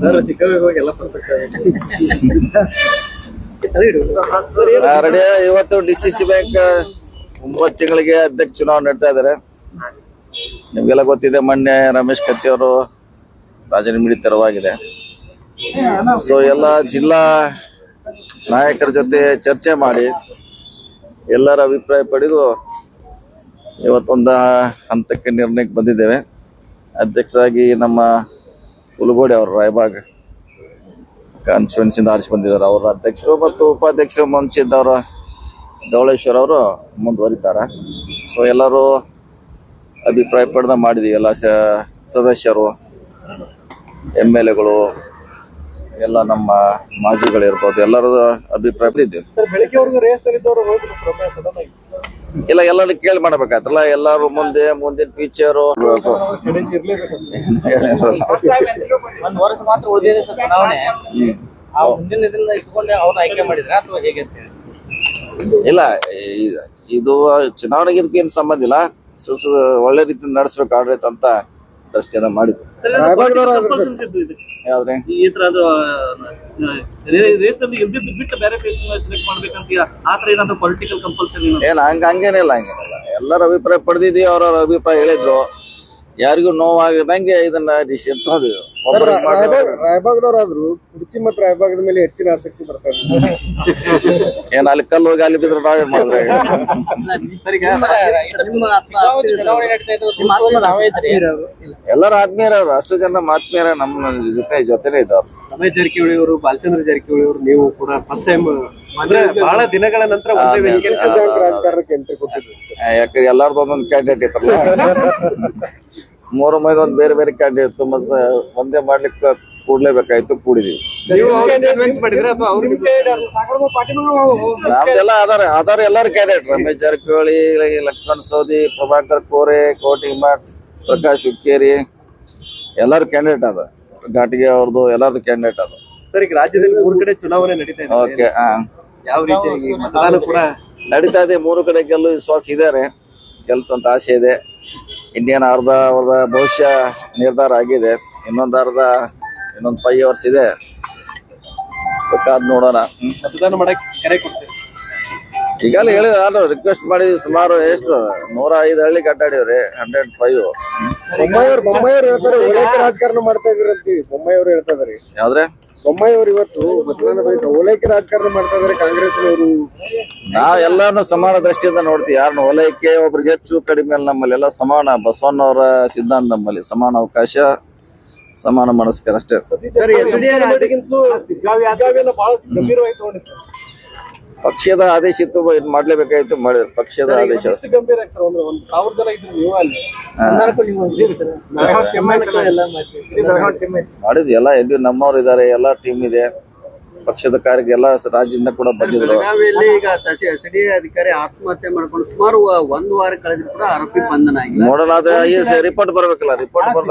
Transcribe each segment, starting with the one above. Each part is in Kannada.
ಸರ್ ಹೋಗಿ ಎಲ್ಲ ಪರ್ಫೆಕ್ಟ್ ಇವತ್ತು ಡಿ ಸಿ ಸಿ ಬ್ಯಾಂಕ್ ಒಂಬತ್ತು ತಿಂಗಳಿಗೆ ಅಧ್ಯಕ್ಷ ಚುನಾವಣೆ ನಡೀತಾ ಇದ್ದಾರೆ ನಿಮ್ಗೆಲ್ಲ ಗೊತ್ತಿದೆ, ಮೊನ್ನೆ ರಮೇಶ್ ಕತ್ತಿ ಅವರು ರಾಜೀನಾಮೆ ತೆರವಾಗಿದೆ ಸೊ ಎಲ್ಲ ಜಿಲ್ಲಾ ನಾಯಕರ ಜೊತೆ ಚರ್ಚೆ ಮಾಡಿ ಎಲ್ಲರ ಅಭಿಪ್ರಾಯ ಪಡೆದು ಇವತ್ತೊಂದು ಹಂತಕ್ಕೆ ನಿರ್ಣಯಕ್ಕೆ ಬಂದಿದ್ದೇವೆ. ಅಧ್ಯಕ್ಷರಾಗಿ ನಮ್ಮ ಹುಲಗೋಡಿ ಅವರು ರಾಯಬಾಗ್ ಕಾನ್ಸ್ಟಿಟ್ಯೂನ್ಸಿಂದ ಆರಿಸಿ ಬಂದಿದ್ದಾರೆ. ಅವರ ಅಧ್ಯಕ್ಷರು ಮತ್ತು ಉಪಾಧ್ಯಕ್ಷರು ಮುಂಚಿದ್ದವರ ಡವಳೇಶ್ವರ್ ಅವರು ಮುಂದುವರಿತಾರೆ. ಸೊ ಎಲ್ಲರೂ ಅಭಿಪ್ರಾಯ ಪಡೆದ ಮಾಡಿದೀವಿ. ಎಲ್ಲ ಸದಸ್ಯರು ಎಂ ಎಲ್ ಎಗಳು ಎಲ್ಲ ನಮ್ಮ ಮಾಜಿಗಳಿರ್ಬೋದು ಎಲ್ಲರ ಅಭಿಪ್ರಾಯ ಪಡೆದಿದ್ದೇವೆ ಇಲ್ಲ ಎಲ್ಲರೂ ಕೇಳಿ ಮಾಡ್ಬೇಕಾಯ್ತಲ್ಲ ಎಲ್ಲಾರು ಮುಂದೆ ಮುಂದಿನ ಫ್ಯೂಚರ್ ಇಲ್ಲ ಇದು ಚುನಾವಣೆಗೆ ಇದಕ್ಕೇನು ಏನು ಸಂಬಂಧ ಇಲ್ಲ. ಒಳ್ಳೆ ರೀತಿ ನಡೆಸ್ಬೇಕು ಆಡಳಿತ ಅಂತ ದೃಷ್ಟಿಯಿಂದ ಅದ ಯಾವ್ದ್ರೆ? ಈ ತರ ಅದು ರೇಸಲ್ಲಿ ಇಲ್ದಿದ್ದು ಬಿಟ್ಟು ಬೇರೆ ಪ್ಲೇಸ್ ಸೆಲೆಕ್ಟ್ ಮಾಡ್ಬೇಕಂತ ಆ ತರ ಏನಾದ್ರು ಪೊಲಿಟಿಕಲ್ ಕಂಪಲ್ಸರಿ ಏನ್ ಹಂಗ ಹಂಗೇನಿಲ್ಲ ಹಂಗೇನಿಲ್ಲ ಎಲ್ಲರ ಅಭಿಪ್ರಾಯ ಪಡೆದಿದ್ದೀವಿ ಅವ್ರವ್ರ ಅಭಿಪ್ರಾಯ ಹೇಳಿದ್ರು. ಯಾರಿಗೂ ನೋವಾಗದಂಗೆ ಇದನ್ನ ಡಿಸಿಷನ್ ಮಾಡಿ ರಾಯಬಾಗ್ದವ್ರಾದ್ರು ಕುರ್ಚಿ ಮತ್ತು ರಾಯಬಾಗದ ಮೇಲೆ ಹೆಚ್ಚಿನ ಆಸಕ್ತಿ ಬರ್ತಾರೆ ಏನ್ ಅಲ್ಲಿ ಕಲ್ಲು ಹೋಗಿ ಅಲ್ಲಿ ಬಿದ್ರೆ ನಾವೇನ್ ಮಾಡಿದ್ರೆ ಎಲ್ಲರ ಆತ್ಮೀಯರವ್ರು ಅಷ್ಟು ಜನ ಆತ್ಮೀಯರ ನಮ್ಮ ಜೊತೆ ಜೊತೆನೆ ಇದ್ದಾರೆ ರಮೇಶ್ ಜಾರಕಿಹೊಳಿ ಅವರು ಬಾಲಚಂದ್ರ ಜಾರಕಿಹೊಳಿ ಅವರು ನೀವು ಕೂಡ ಫಸ್ಟ್ ಟೈಮ್ ಅಂದ್ರೆ ಬಹಳ ದಿನಗಳ ನಂತರ ಒಂದೇ ವೇದಿಕೆಯಲ್ಲಿ ರಾಜಕಾರಣಕ್ಕೆ ಎಂಟ್ರಿ ಕೊಟ್ಟಿದ್ರು. ಯಾಕಂದ್ರೆ ಎಲ್ಲಾರ್ದು ಒಂದೊಂದು ಕ್ಯಾಂಡಿಡೇಟ್ ಇತ್ತಲ್ಲ? ಮೂರು ಮೈದ ಒಂದ್ ಬೇರೆ ಬೇರೆ ಕ್ಯಾಂಡಿಡೇಟ್ ಇತ್ತು ಮತ್ತೆ ಒಂದೇ ಮಾಡ್ಲಿಕ್ಕೆ ಕೂಡ್ಲೇಬೇಕಾಯ್ತು ಕೂಡಿದೀವಿ. ನೀವು ಕನ್ವಿನ್ಸ್ ಮಾಡಿದ್ರೆ ಅಥವಾ ಅವ್ರು ನಮ್ದೆಲ್ಲ ಆಧಾರ ಆಧಾರ ಎಲ್ಲಾರು ಕ್ಯಾಂಡಿಡೇಟ್ ರಮೇಶ್ ಜಾರಕಿಹೊಳಿ ಲಕ್ಷ್ಮಣ್ ಸೌದಿ ಪ್ರಭಾಕರ್ ಕೋರೆ ಕೋಟಿ ಮಠ್ ಪ್ರಕಾಶ್ ಹುಕ್ಕೇರಿ ಎಲ್ಲಾರು ಕ್ಯಾಂಡಿಡೇಟ್ ಅದ. ಘಾಟಿಗೆ ಅವ್ರದ್ದು ಎಲ್ಲಾರ್ದು ಕ್ಯಾಂಡಿಡೇಟ್ ಅದ. ಸರ್ ಈಗ ರಾಜ್ಯದಲ್ಲಿ ಮೂರು ಕಡೆ ಚುನಾವಣೆ ನಡೀತಾ ಇದೆ. ಓಕೆ ಹಾ ಯಾವ ರೀತಿಯಾಗಿ ಮತದಾನ ಕೂಡ ನಡೀತಾ ಇದೆ ಮೂರು ಕಡೆ ಗೆಲ್ಲು ವಿಶ್ವಾಸ ಇದ್ದಾರೆ ಗೆಲ್ತಂತ ಆಸೆ ಇದೆ. ಇನ್ನೇನು ಅರ್ಧ ಅವರ ಭವಿಷ್ಯ ನಿರ್ಧಾರ ಆಗಿದೆ. ಇನ್ನೊಂದು ಅರ್ಧ ಇನ್ನೊಂದು ಫೈವ್ ಅವರ್ಸ್ ಇದೆ. ಸೊ ಕಾದ್ ನೋಡೋಣ. ಮತದಾನ ಮಾಡಕ್ಕೆ ಕರೆ ಕೊಡ್ತೇವೆ ನಾನು ರಿಕ್ವೆಸ್ಟ್ ಮಾಡಿ ಸುಮಾರು ಎಷ್ಟು? ನೂರ ಐದು ಹಳ್ಳಿ ಕಟ್ಟಾಡಿವ್ರಿ ಹಂಡ್ರೆಡ್ ಫೈವ್ ಬೊಮ್ಮಾಯಿಯವ್ರು ಬೊಮ್ಮಾಯಿಯವ್ರು ಹೇಳ್ತಾರೆ ರಾಜಕಾರಣ ಮಾಡ್ತಾ ಇದ್ರಿ ಬೊಮ್ಮಾಯಿಯವ್ರು ಹೇಳ್ತಾ ಇದಾರೆ ಯಾವ್ದ್ರೆ? ಬೊಮ್ಮಾಯಿಯವ್ರು ಇವತ್ತು ಮತದಾನ ಬಳಿಕ ಓಲೈಕೆ ರಾಜಕಾರಣ ಮಾಡ್ತಾ ಇದಾರೆ ಕಾಂಗ್ರೆಸ್ನವರು. ನಾವ್ ಎಲ್ಲಾನು ಸಮಾನ ದೃಷ್ಟಿಯಿಂದ ನೋಡ್ತೀವಿ. ಯಾರನ್ನ ಓಲೈಕೆ ಒಬ್ರಿಗೆ ಹೆಚ್ಚು ಕಡಿಮೆ ಅಲ್ಲ ನಮ್ಮಲ್ಲಿ ಎಲ್ಲ ಸಮಾನ. ಬಸವಣ್ಣವರ ಸಿದ್ಧಾಂತ ನಮ್ಮಲ್ಲಿ ಸಮಾನ ಅವಕಾಶ ಸಮಾನ ಮನಸ್ಕರ ಅಷ್ಟೇ ಇರ್ತದೆ ಪಕ್ಷದ ಆದೇಶ ಇತ್ತು ಇದು ಮಾಡ್ಲೇಬೇಕಾಯ್ತು ಮಾಡಿದ್ರು. ಪಕ್ಷದ ಆದೇಶ. ಮಾಡಿದ್ ಎಲ್ಲ ಎಲ್ಲ ಎಲ್ಲಿ ನಮ್ಮವ್ರು ಇದಾರೆ ಎಲ್ಲಾ ಟೀಮ್ ಇದೆ. ಪಕ್ಷದ ಕಾರ್ಯಕ್ಕೆ ಎಲ್ಲ ರಾಜ್ಯದಿಂದ ಕೂಡ ಬಂದಿದ್ರು. ಈಗ ಅಧಿಕಾರಿ ಆತ್ಮಹತ್ಯೆ ಮಾಡ್ಕೊಂಡು ಸುಮಾರು ಒಂದ್ ಒಂದು ವಾರ ಕಳೆದ್ರು ಕೂಡ ಆರೋಪಿ ಬಂಧನ ಆಗಿದೆ ನೋಡೋಣ ಅದ ರಿಪೋರ್ಟ್ ಬರ್ಬೇಕಲ್ಲ ರಿಪೋರ್ಟ್ ಬರ್ದ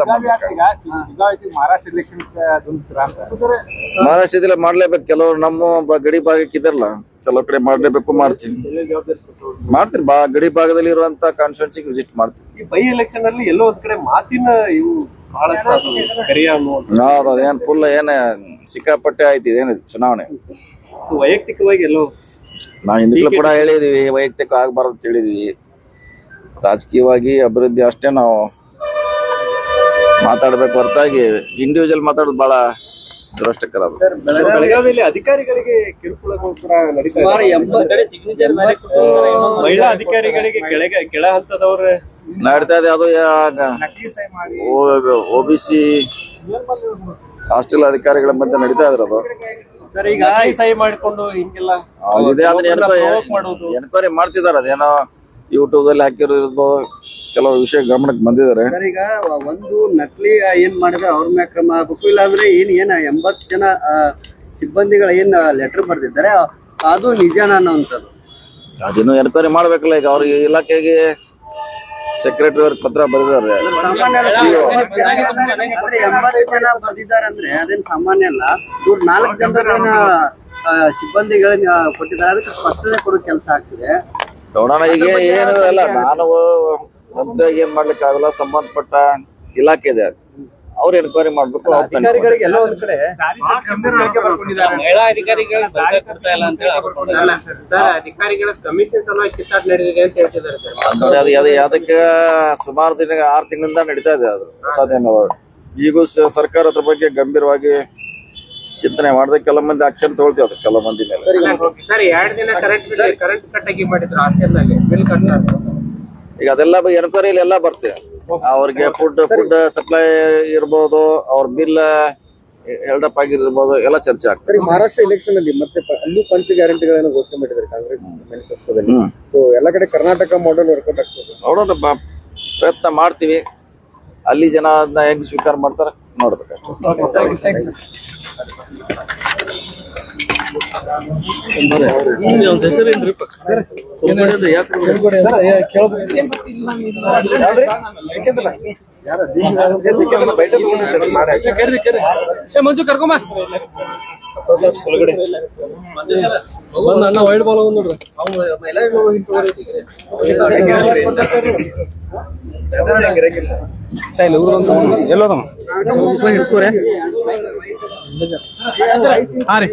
ಮಹಾರಾಷ್ಟ್ರದಲ್ಲಿ ಮಾಡ್ಲೇಬೇಕು ಕೆಲವರು ನಮ್ಮ ಗಡಿ ಭಾಗಕ್ಕೆ ಇದಲ್ಲ ಕೆಲವು ಕಡೆ ಮಾಡಲೇಬೇಕು ಮಾಡ್ತೀನಿ. ಮಾಡ್ತೀನಿ. ಬಾ ಗಡಿ ಭಾಗದಲ್ಲಿ ಇರುವಂತ ಕಾನ್ಸ್ಟಿಟ್ಯೂನ್ಸಿಗೆ ವಿಸಿಟ್ ಮಾಡ್ತೀವಿ ಈ ಬೈ ಎಲೆಕ್ಷನ್ ಅಲ್ಲಿ ಎಲ್ಲೋ ಒಂದ್ ಕಡೆ ಮಾತಿನ ಇವು ಹೌದು ಅದೇನ್ ಫುಲ್ ಏನ ಸಿಕ್ಕಾಪಟ್ಟೆ ಆಯ್ತು ಇದೇನಿದೆ ಚುನಾವಣೆ. ವೈಯಕ್ತಿಕವಾಗಿ ಎಲ್ಲೋ ನಾವು ಹಿಂದಕ್ಕೂ ಕೂಡ ಹೇಳಿದೀವಿ ವೈಯಕ್ತಿಕ ಆಗ್ಬಾರ್ದು ಹೇಳಿದ್ವಿ. ರಾಜಕೀಯವಾಗಿ ಅಭಿವೃದ್ಧಿ ಅಷ್ಟೇ ನಾವು ಮಾತಾಡ್ಬೇಕು ಹೊರತಾಗಿ ಇಂಡಿವಿಜುವಲ್ ಮಾತಾಡೋದು ಬಹಳ ದುರಷ್ಟಕರ ಬೆಳಗಾವಿಯಲ್ಲಿ ಅಧಿಕಾರಿಗಳಿಗೆ ಕಿರುಕುಳಗಳು ಕೂಡ ಮಹಿಳಾ ಅಧಿಕಾರಿಗಳಿಗೆ ಕೆಳಗೆ ಕೆಳ ಹಂತದವ್ರ. ನಡೀತಾ ಇದೆ ಅದು ಓಬಿಸಿ ಬಿ ಸಿ ಹಾಸ್ಟೆಲ್ ಅಧಿಕಾರಿಗಳ ಮಧ್ಯೆ ನಡೀತಾ ಇದ್ರ ಅದು ಸರಿ ಈಗ ಸಹಿ ಮಾಡಿಕೊಂಡು ಹಿಂಗೆಲ್ಲ. ಎನ್ಕ್ವೈರಿ ಮಾಡ್ತಿದಾರೆ ಅದೇನೋ ಯೂಟ್ಯೂಬ್ ಅಲ್ಲಿ ಹಾಕಿರೋದು ಕೆಲವು ವಿಷಯ ಗಮನಕ್ಕೆ ಬಂದಿದ್ದಾರೆ. ಸರ್ ಈಗ ಒಂದು ನಕಲಿ ಏನ್ ಮಾಡಿದ್ರೆ ಅವ್ರ ಮ್ಯಾಗ ಕ್ರಮ ಆಗ್ಬೇಕು ಇಲ್ಲಾಂದ್ರೆ ಏನ್ ಏನ್ ಎಂಬತ್ತು ಜನ ಆ, ಸಿಬ್ಬಂದಿಗಳ ಏನ್ ಲೆಟರ್ ಬರ್ದಿದ್ದಾರೆ ಅದು ನಿಜಾನ ಅನ್ನೋಂಥದ್ದು ಅದನ್ನು ಎನ್ಕ್ವೈರಿ ಮಾಡ್ಬೇಕಲ್ಲ ಈಗ ಅವ್ರಿಗೆ ಇಲಾಖೆಗೆ ಸೆಕ್ರೆಟರಿ ಅವ್ರಿಗೆ ಪತ್ರ ಬರೆದಿದ್ದಾರೆ. ಸಾಮಾನ್ಯ ಅಲ್ಲ, ಎಂಬತ್ತು ಜನ- ಬರೆದಿದ್ದಾರೆ ಎಂಬತ್ತು ಜನ ಬರ್ದಿದ್ದಾರೆ ಅಂದ್ರೆ ಅದೇನ್ ಸಾಮಾನ್ಯ ಅಲ್ಲ ಇವ್ರು ನಾಲ್ಕು ಜನ ಸಿಬ್ಬಂದಿಗಳನ್ನ ಕೊಟ್ಟಿದ್ದಾರೆ ಅದಕ್ಕೆ ಸ್ಪಷ್ಟನೆ ಕೊಡೋ ಕೆಲಸ ಆಗ್ತಿದೆ. ನೋಡೋಣ ಈಗ ಏನು ಅಲ್ಲ ನಾನು ಮಂತ್ರಿಯಾಗಿ ಏನ್ ಮಾಡ್ಲಿಕ್ಕೆ ಆಗಲ್ಲ ಸಂಬಂಧಪಟ್ಟ ಇಲಾಖೆ ಇದೆ ಅವ್ರು ಎನ್ಕ್ವೈರಿ ಮಾಡ್ಬೇಕು ಅಧಿಕಾರಿಗಳಿಗೆ ಎಲ್ಲೋ ಒಂದ್ ಕಡೆ ಮಹಿಳಾ ಅಧಿಕಾರಿಗಳಿಗೆ ಕೆಲಸ ಕೊಡ್ತಾ ಇಲ್ಲ ಅಂತ ಹೇಳಿ ಆರೋಪ ಮಾಡಿದ್ದಾರೆ. ಅಧಿಕಾರಿಗಳ ಕಮಿಷನ್ ಸಲುವಾಗಿ ಕಿತ್ತಾಟ ನಡೆದಿದೆ ಅಂತ ಹೇಳ್ತಿದ್ದಾರೆ ಸರ್ ಅದ್ ಅದು ಅದು ಅದಕ್ಕೆ ಸುಮಾರು ದಿನ ಆರು ತಿಂಗಳಿಂದ ನಡೀತಾ ಇದೆ ಅದು ಹೊಸದೇನು ಈಗ ಸ- ಸರ್ಕಾರ ಅದ್ರ ಬಗ್ಗೆ ಗಂಭೀರವಾಗಿ ಚಿಂತನೆ ಮಾಡಿದೆ ಕೆಲವು ಮಂದಿ ಆಕ್ಷನ್ ತಗೊಳ್ತೀವಿ ಅದು ಕೆಲವು ಮಂದಿ ಮೇಲೆ. ಸರ್ ಎರಡ್ ದಿನ ಕರೆಂಟ್ ಕರೆಂಟ್ ಕಟ್ ಆಗಿ ಮಾಡಿದ್ರು ಹಾಸ್ಟೆಲ್ನಲ್ಲಿ ಬಿಲ್ ಕಟ್ ಈಗ ಅದೆಲ್ಲ ಎನ್ಕ್ವೈರಿಲಿ ಎಲ್ಲ ಬರ್ತೇವೆ ಅವ್ರಿಗೆ ಫುಡ್ ಫುಡ್ ಸಪ್ಲೈ ಇರ್ಬೋದು ಅವ್ರ ಬಿಲ್ ಎಲ್ಡಪ್ ಆಗಿರ್ಬೋದು ಎಲ್ಲ ಚರ್ಚೆ ಆಗ್ತದೆ. ಸರಿ ಮಹಾರಾಷ್ಟ್ರ ಎಲೆಕ್ಷನ್ ಅಲ್ಲಿ ಮತ್ತೆ ಅಲ್ಲೂ ಪಂಚ ಗ್ಯಾರಂಟಿಗಳನ್ನು ಘೋಷಣೆ ಮಾಡಿದ್ದಾರೆ ಕಾಂಗ್ರೆಸ್ ಮ್ಯಾನಿಫೆಸ್ಟೋದಲ್ಲಿ ಸೊ ಎಲ್ಲ ಕಡೆ ಕರ್ನಾಟಕ ಮಾಡೆಲ್ ವರ್ಕೌಟ್ ಆಗ್ತದೆ. ನೋಡೋಣ ಪ್ರಯತ್ನ ಮಾಡ್ತೀವಿ. ಅಲ್ಲಿ ಜನ ಅದನ್ನ ಹೆಂಗ್ ಸ್ವೀಕಾರ ಮಾಡ್ತಾರ? ನೋಡ್ಬೇಕಷ್ಟೇ. ಮಂಜು ಕರ್ಕೊಂಬ. ಅಣ್ಣ ವೈಡ್ ಬಾಲ್ ನೋಡ್ರಿ. ಎಲ್ಲೋದಮ್ಮ ಹಿಡ್ಕೋರೆ ಹಾ ರೀ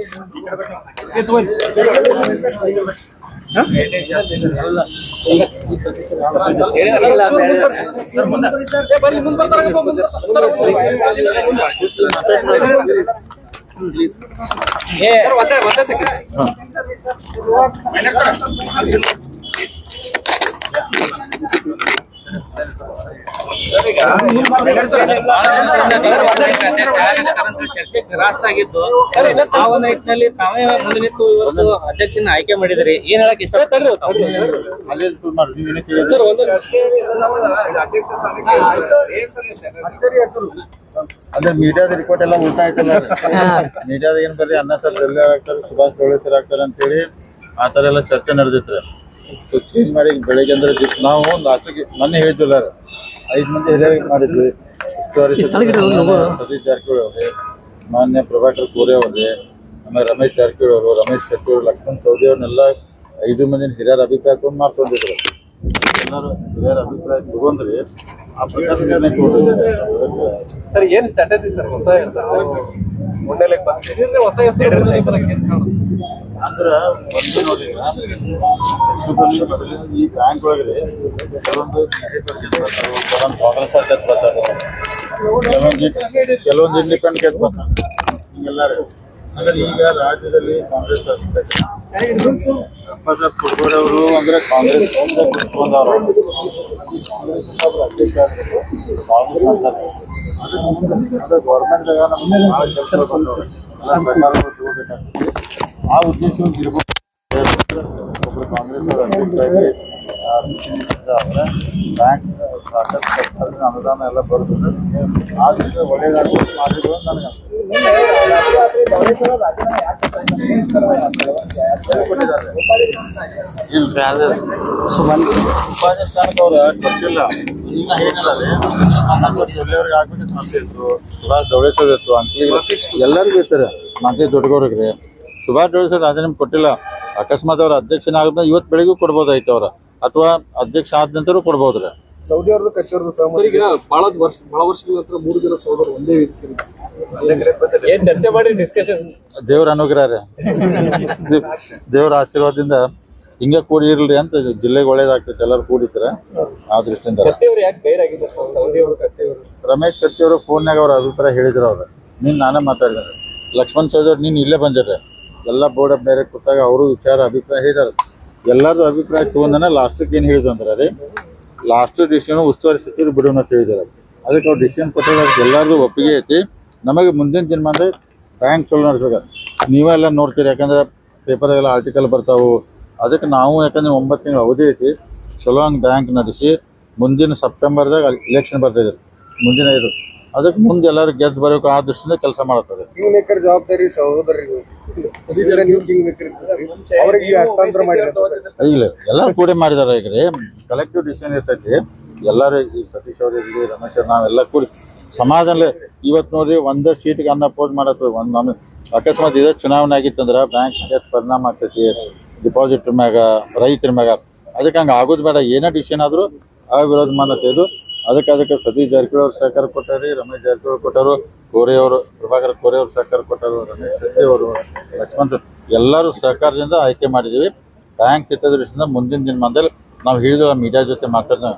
ಒಂದೇ ಒಂದೇ ಸೆಕೆಂಡ್ ಆ ಒಂದು ನಿಟ್ಟಿನಲ್ಲಿ ತಾವೇ ಮುಂದೆ ನಿಂತು ಇವತ್ತು ಅಧ್ಯಕ್ಷನ ಆಯ್ಕೆ ಮಾಡಿದ್ರಿ ಏನ್ ಹೇಳಕ್ ಇಷ್ಟ ಅಂದ್ರೆ ಮೀಡಿಯಾದ ರಿಪೋರ್ಟ್ ಎಲ್ಲ ಉಲ್ಟಾ ಆಯ್ತಲ್ಲ ಮೀಡಿಯಾದ ಏನ್ ಬರ್ರಿ ಅನ್ನ ಸರ್ ಆಗ್ತಾರೆ ಸುಭಾಷ್ ಸರ್ ಆಗ್ತಾರೆ ಅಂತೇಳಿ ಆ ತರ ಎಲ್ಲ ಚರ್ಚೆ ನಡೆದಿತ್ರಿ ಸೊ ಚೇಂಜ್ ಮಾಡಿ ಬೆಳಗ್ಗೆ ಅಂದ್ರೆ ನಾವು ಒಂದು ಲಾಸ್ಟಿಗೆ ಮೊನ್ನೆ ಹೇಳಿದ್ವಿಲ್ಲ ಐದು ಮಂದಿ ಹಿರಿಯರಿಗೆ ಮಾಡಿದ್ವಿ. ಸತೀಶ್ ಜಾರಕಿಹೊಳಿ ಅವ್ರೆ ಮಾನ್ಯ ಪ್ರಭಾಕರ್ ಕೋರೆ ಅವ್ರೆ ಆಮೇಲೆ ರಮೇಶ್ ಜಾರಕಿಹೊಳಿ ಅವರು ರಮೇಶ್ ಜಾರಕಿಹೊಳಿ ಲಕ್ಷ್ಮಣ್ ಸೌದಿ ಅವ್ರನ್ನೆಲ್ಲ ಐದು ಮಂದಿ ಹಿರಿಯರ ಅಭಿಪ್ರಾಯ ತಗೊಂಡು ಮಾಡ್ಕೊಂಡಿದ್ರು ಎಲ್ಲರೂ ಹಿರಿಯರ ಅಭಿಪ್ರಾಯ ತಗೊಂಡ್ರಿ ಆ ಪ್ರಕಾರ ಕೊಟ್ಟಿದ್ದಾರೆ ಸರ್ ಏನ್ ಸ್ಟ್ರಾಟಜಿ ಸರ್? ಹೊಸ ಹೆಸರು ಮುನ್ನೆಲೆಗೆ ಬಂದಿರಿ ಹೊಸ ಹೆಸರು ಅಂದ್ರ ಈ ಬ್ಯಾಂಕ್ ಒಳಗೆ ಕೆಲವೊಂದು ಕೆಲವೊಂದು ಕಾಂಗ್ರೆಸ್ ಬರ್ತಾರೆ ಕೆಲವೊಂದು ಇಂಡಿಪೆಂಡೆಂಟ್ ಗೆದ್ದು ಬರ್ತಾರೆ ಅಂದ್ರೆ ಈಗ ರಾಜ್ಯದಲ್ಲಿ ಕಾಂಗ್ರೆಸ್ ಕುರ್ಬೂರ್ ಅವರು, ಅಂದ್ರೆ ಕಾಂಗ್ರೆಸ್ ಅಧ್ಯಕ್ಷ. ಕಾಂಗ್ರೆಸ್ ಗೌರ್ಮೆಂಟ್ ನಮ್ಗೆ ಭಾಳ ಎಲ್ಲ ಆ ಉದ್ದೇಶ ಇರಬಹುದು ಒಬ್ಬರು ಕಾಂಗ್ರೆಸ್ ಬ್ಯಾಂಕ್ ಸಾಕಷ್ಟು ಅನುದಾನ ಎಲ್ಲ ಬರ್ತದೆ. ಆದ್ರಿಂದ ಮಾಡಿದ್ರು ಅಂತ ನನಗೆ ಅವ್ರು ಕೊಟ್ಟಿಲ್ಲ ಈಗ ಏನಿಲ್ಲ ರೀ ಜಿಲ್ಲೆಯವ್ರಿಗೆ ಆಗ್ಬೇಕು ಮಾಡ್ತಿದ್ರು ಇತ್ತು ಡವಳೇಶ್ವರ ಇತ್ತು ಅಂತ ಎಲ್ಲರಿಗೂ ಇರ್ತಾರೆ. ಮತ್ತೆ ದೊಡ್ಡಗೌರಿಗೆ ಸುಭಾಷ್ ಜೋಶಿ ರಾಜೀನಾಮೆ ಕೊಟ್ಟಿಲ್ಲ. ಅಕಸ್ಮಾತ್ ಅವ್ರ ಅಧ್ಯಕ್ಷನಾಗ ಇವತ್ತು ಬೆಳಿಗ್ಗೆ ಕೊಡ್ಬೋದಾಯ್ತು ಅವ್ರ. ಅಥವಾ ಅಧ್ಯಕ್ಷ ಆದ ನಂತರ ಕೊಡ್ಬೋದ್ರ? ಸೌದಿ ಅವ್ರದ್ದು ಕಚ್ಚೋರ್ದು ಸರ್ ಈಗ ಬಹಳ ವರ್ಷ ಬಹಳ ವರ್ಷಗಳ ನಂತರ ಮೂರು ಜನ ಸಹೋದರರು ಒಂದೇ ವೇದಿಕೆ ಏನ್ ಚರ್ಚೆ ಮಾಡಿ ಡಿಸ್ಕಷನ್ ದೇವ್ರ ಅನುಗ್ರಹ ರೀ ದೇವ್ರ ಆಶೀರ್ವಾದದಿಂದ ಹಿಂಗ ಕೂಡಿ ಇರ್ಲಿ ಅಂತ ಜಿಲ್ಲೆಗೆ ಒಳ್ಳೇದಾಗ್ತೈತೆ ಎಲ್ಲರೂ ಕೂಡಿದ್ರೆ ಆ ದೃಷ್ಟಿಯಿಂದ. ಕತ್ತೆಯವರು ಯಾಕೆ ಗೈರಾಗಿದ್ದಾರೆ ಸೌದಿ ಅವರು ಕತ್ತೆಯವರು ರಮೇಶ್ ಕತ್ತಿ ಅವರು ಫೋನ್ಯಾಗ ಅವ್ರ ಅಭಿಪ್ರಾಯ ಹೇಳಿದ್ರು ಅವ್ರ. ನೀನ್ ನಾನೇ ಮಾತಾಡಿದ್ರೆ ಲಕ್ಷ್ಮಣ್ ಚೌಧರಿ ನೀನ್ ಇಲ್ಲೇ ಬಂದಿರ್ರಿ ಎಲ್ಲ ಬೋರ್ಡ್ ಡೈರೆಕ್ಟ್ ಕೊಟ್ಟಾಗ ಅವರು ವಿಚಾರ, ಅಭಿಪ್ರಾಯ ಹೇಳಿದಾರೆ. ಎಲ್ಲರದು ಅಭಿಪ್ರಾಯ ತಗೊಂಡನ ಲಾಸ್ಟಿಗೆ ಏನು ಹೇಳಿದ್ರು ಅಂದ್ರೆ ರೀ ಲಾಸ್ಟ್ ಡಿಸಿಷನ್ ಉಸ್ತುವಾರಿ ಸಚಿವರು ಬಿಡೋಣ ಅಂತ ಹೇಳಿದಾರೆ. ಅದಕ್ಕೆ ಅವ್ರು ಡಿಸಿಷನ್ ಕೊಟ್ಟಾಗ ಎಲ್ಲರದು ಒಪ್ಪಿಗೆ ಐತಿ. ನಮಗೆ ಮುಂದಿನ ದಿನಮಾನದಾಗ ಬ್ಯಾಂಕ್ ಚಲೋ ನಡೆಸ್ಬೇಕು ನೀವೆಲ್ಲ ನೋಡ್ತೀರಿ. ಯಾಕಂದ್ರೆ ಪೇಪರ್ ಎಲ್ಲ ಆರ್ಟಿಕಲ್ ಬರ್ತಾವು. ಅದಕ್ಕೆ ನಾವು ಯಾಕಂದ್ರೆ ಒಂಬತ್ತು ತಿಂಗಳು ಅವಧಿ ಐತಿ. ಚಲೋ ಹಂಗೆ ಬ್ಯಾಂಕ್ ನಡೆಸಿ ಮುಂದಿನ ಸೆಪ್ಟೆಂಬರ್ದಾಗ ಇಲೆಕ್ಷನ್ ಬರ್ತಾಯಿದ್ರು ಮುಂದಿನ ಇದು. ಅದಕ್ಕೆ ಮುಂದೆ ಎಲ್ಲರೂ ಗೆದ್ದು ಬರಬೇಕು ಆ ದೃಷ್ಟಿಯಿಂದ ಕೆಲಸ ಮಾಡುತ್ತದೆ. ಕಿಂಗ್ ಮೇಕರ್ ಜವಾಬ್ದಾರಿ ಹಸ್ತಾಂತರ ಮಾಡಿದ್ರೆ ಇಲ್ಲ ಎಲ್ಲರೂ ಕೂಡ ಮಾಡಿದಾರೆ ಈಗ ರೀ ಕಲೆಕ್ಟಿವ್ ಡಿಸಿಷನ್ ಇರ್ತೈತಿ. ಎಲ್ಲರೂ ಈ ಸತೀಶ್ ಅವ್ರು ಇರಲಿ ರಮೇಶ್ ಅವ್ರು ನಾವೆಲ್ಲ ಕೂಡಿ ಸಮಾಜದಲ್ಲಿ ಇವತ್ತು ನೋಡ್ರಿ ಒಂದೇ ಸೀಟ್ಗೆ ಅನ್ನ ಅಪೋಸ್ ಮಾಡತ್ತ. ಒಂದು ನಮ್ಮ ಅಕಸ್ಮಾತ್ ಇದೇ ಚುನಾವಣೆ ಆಗಿತ್ತಂದ್ರೆ ಬ್ಯಾಂಕ್ ಪರಿಣಾಮ ಆಗ್ತೈತಿ. ಡಿಪಾಸಿಟ್ ಮ್ಯಾಗ ರೈತರ ಮ್ಯಾಗ. ಅದಕ್ಕೆ ಹಂಗೆ ಆಗೋದು ಬೇಡ. ಏನೇ ಡಿಸಿಷನ್ ಆದರೂ ಅವಿರೋಧ ಮಾಡತ್ತೆ ಇದು. ಅದಕ್ಕೆ ಅದಕ್ಕೆ ಸತೀಶ್ ಜಾರಕಿಹೊಳಿ ಸಹಕಾರ ಕೊಟ್ಟಾರಿ, ರಮೇಶ್ ಜಾರಕಿಹೊಳಿ ಕೊಟ್ಟರು, ಕೋರೆ ಅವರು, ಪ್ರಭಾಕರ್ ಕೋರೆ ಅವರು ಸಹಕಾರ ಕೊಟ್ಟರು, ರಮೇಶ್ ಶೆಟ್ಟಿ ಅವರು, ಲಕ್ಷ್ಮಣ್ ಎಲ್ಲರೂ ಸಹಕಾರದಿಂದ ಆಯ್ಕೆ ಮಾಡಿದ್ದೀವಿ. ಬ್ಯಾಂಕ್ ಹಿತದೃಷ್ಟಿಯಿಂದ ಮುಂದಿನ ದಿನಮಾನದಲ್ಲಿ ನಾವು ಹಿಡಿದು ಮೀಡಿಯಾ ಜೊತೆ ಮಾತಾಡಿದ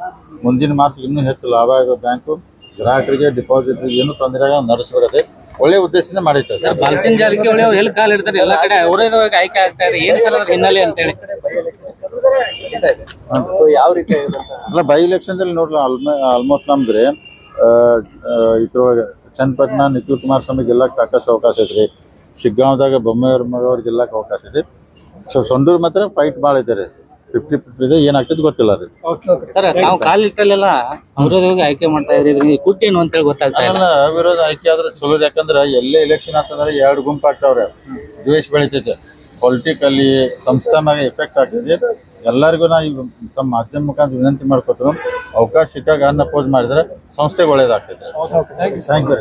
ಮುಂದಿನ ಮಾತು ಇನ್ನೂ ಹೆಚ್ಚು ಲಾಭ ಆಗೋ ಬ್ಯಾಂಕು ಗ್ರಾಹಕರಿಗೆ ಡಿಪಾಸಿಟ್ ಏನು ತೊಂದರೆ ಆಗ ನಡೆಸ್ಬಿಡದೆ ಒಳ್ಳೆ ಉದ್ದೇಶದಿಂದ ಮಾಡಿರ್ತಾರೆ. ಜಾರಕಿಹೊಳಿ ಎಲ್ಲಿ ಕಡೆ ಅವರೇ ಆಯ್ಕೆ ಆಗ್ತಾ ಇದೆ. ಏನ್ ಹಿನ್ನೆಲೆ ಅದ್ರ ಇದೆ ಸೊ ಯಾವ ರೀತಿ ಅಲ್ಲ ಬೈ ಎಲೆಕ್ಷನ್ದಲ್ಲಿ ನೋಡ್ರಿ ಆಲ್ಮೋ ಆಲ್ಮೋಸ್ಟ್ ನಮ್ದ್ರೆ ಇದ್ರೊಳಗೆ ಚನ್ನಪಟ್ಟಣ ನಿಖಿಲ್ ಕುಮಾರಸ್ವಾಮಿ ಗೆಲ್ಲಕ್ಕೆ ಸಾಕಷ್ಟು ಅವಕಾಶ ಐತ್ರಿ. ಶಿಗ್ಗಾಂವದಾಗ ಬೊಮ್ಮೆಯವ್ರ ಮಗ ಅವ್ರು ಗೆಲ್ಲಕ್ಕೆ ಅವಕಾಶ ಇದೆ ಸೊ ಸೊಂಡೂರು ಮಾತ್ರ ಫೈಟ್ ಭಾಳ ಐತೆ ರೀ ಫಿಫ್ಟಿ ಫಿಫ್ಟಿ ಇದೆ ಏನಾಗ್ತದೆ ಗೊತ್ತಿಲ್ಲ ರೀ. ಸರ್ ನಾವು ಕಾಲಿಟ್ಟಲ್ಲೆಲ್ಲ ವಿರೋಧ ವಿರೋಧವಾಗಿ ಆಯ್ಕೆ ಮಾಡ್ತಾ ಇದ್ರಿ ಏನು ಅಂತೇಳಿ ಗೊತ್ತಾಗ್ತಾ ಇಲ್ಲ. ಅಲ್ಲ ವಿರೋಧ ಆಯ್ಕೆ ಆದ್ರೆ ಚಲೋ ಯಾಕಂದ್ರೆ ಎಲ್ಲೇ ಎಲೆಕ್ಷನ್ ಆಗ್ತಂದ್ರೆ ಎರಡು ಗುಂಪು ಆಗ್ತಾವ್ರೆ. ದ್ವೇಷ ಬೆಳಿತೈತೆ. ಪೊಲಿಟಿಕಲ್ಲಿ ಸಂಸ್ಥಾನ ಮ್ಯಾಗ ಎಫೆಕ್ಟ್ ಆಗ್ತದೆ ಎಲ್ಲರಿಗೂ ನಾ ಈಗ ತಮ್ಮ ಮಾಧ್ಯಮ ಮುಖಾಂತರ ವಿನಂತಿ ಮಾಡ್ಕೊತರು. ಅವಕಾಶ ಸಿಕ್ಕಾಗ ಅನ್ನ ಪೋಸ್ ಮಾಡಿದ್ರೆ ಸಂಸ್ಥೆಗೆ ಒಳ್ಳೇದಾಗ್ತೈತೆ. Thank you